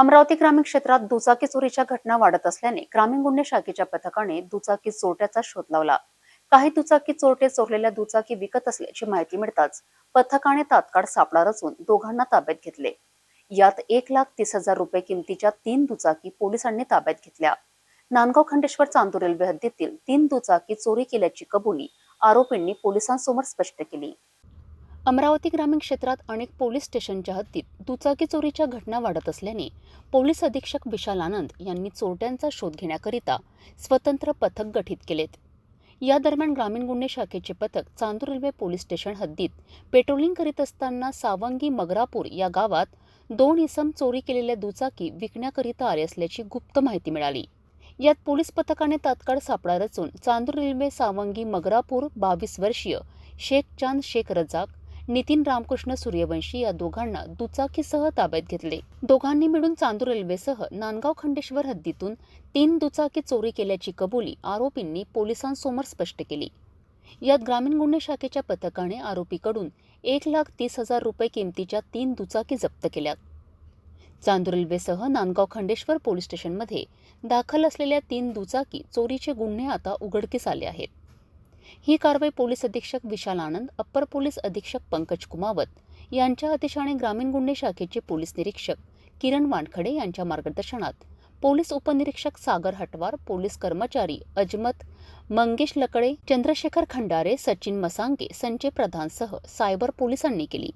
अमरावती ग्रामीण क्षेत्रात दुचाकी चोरीच्या घटना वाढत असल्याने ग्रामीण गुन्हे शाखेच्या पथकाने दुचाकी चोरट्याचा शोध लावला. काही दुचाकी चोरटे चोरलेल्या दुचाकी विकत असल्याची माहिती मिळताच पथकाने तात्काळ सापळा रचून दोघांना ताब्यात घेतले. यात एक लाख तीस हजार रुपये किमतीच्या तीन दुचाकी पोलिसांनी ताब्यात घेतल्या. नांदगाव खंडेश्वर चांदूर रेल्वे हद्दीतील तीन दुचाकी चोरी केल्याची कबुली आरोपींनी पोलिसांसमोर स्पष्ट केली. अमरावती ग्रामीण क्षेत्रात अनेक पोलीस स्टेशनच्या हद्दीत दुचाकी चोरीच्या घटना वाढत असल्याने पोलीस अधीक्षक विशाल आनंद यांनी चोरट्यांचा शोध घेण्याकरिता स्वतंत्र पथक गठीत केलेत. या दरम्यान ग्रामीण गुन्हे शाखेचे पथक चांदूर रेल्वे पोलीस स्टेशन हद्दीत पेट्रोलिंग करीत असताना सावंगी मगरापूर या गावात दोन इसम चोरी केलेल्या दुचाकी विकण्याकरिता आले असल्याची गुप्त माहिती मिळाली. यात पोलीस पथकाने तात्काळ सापळा रचून चांदूर रेल्वे सावंगी मगरापूर बावीस वर्षीय शेख चांद शेख रजाक नितीन रामकृष्ण सूर्यवंशी या दोघांना दुचाकीसह ताब्यात घेतले. दोघांनी मिळून चांदूर रेल्वेसह नांदगाव खंडेश्वर हद्दीतून तीन दुचाकी चोरी केल्याची कबुली आरोपींनी पोलिसांसमोर स्पष्ट केली. यात ग्रामीण गुन्हे शाखेच्या पथकाने आरोपीकडून एक लाख तीस हजार रुपये किमतीच्या तीन दुचाकी जप्त केल्यात चांदूर रेल्वेसह नांदगाव खंडेश्वर पोलीस स्टेशनमध्ये दाखल असलेल्या तीन दुचाकी चोरीचे गुन्हे आता उघडकीस आले आहेत. ही कारवाई पोलीस अधीक्षक विशाल आनंद अप्पर पोलीस अधीक्षक पंकज कुमावत यांच्या अतिशाने ग्रामीण गुन्हे शाखेचे पोलीस निरीक्षक किरण वानखडे यांच्या मार्गदर्शनात पोलीस उपनिरीक्षक सागर हटवार पोलीस कर्मचारी अजमत मंगेश लकडे चंद्रशेखर खंडारे सचिन मसांगे संजय प्रधानसह सायबर पोलिसांनी केली.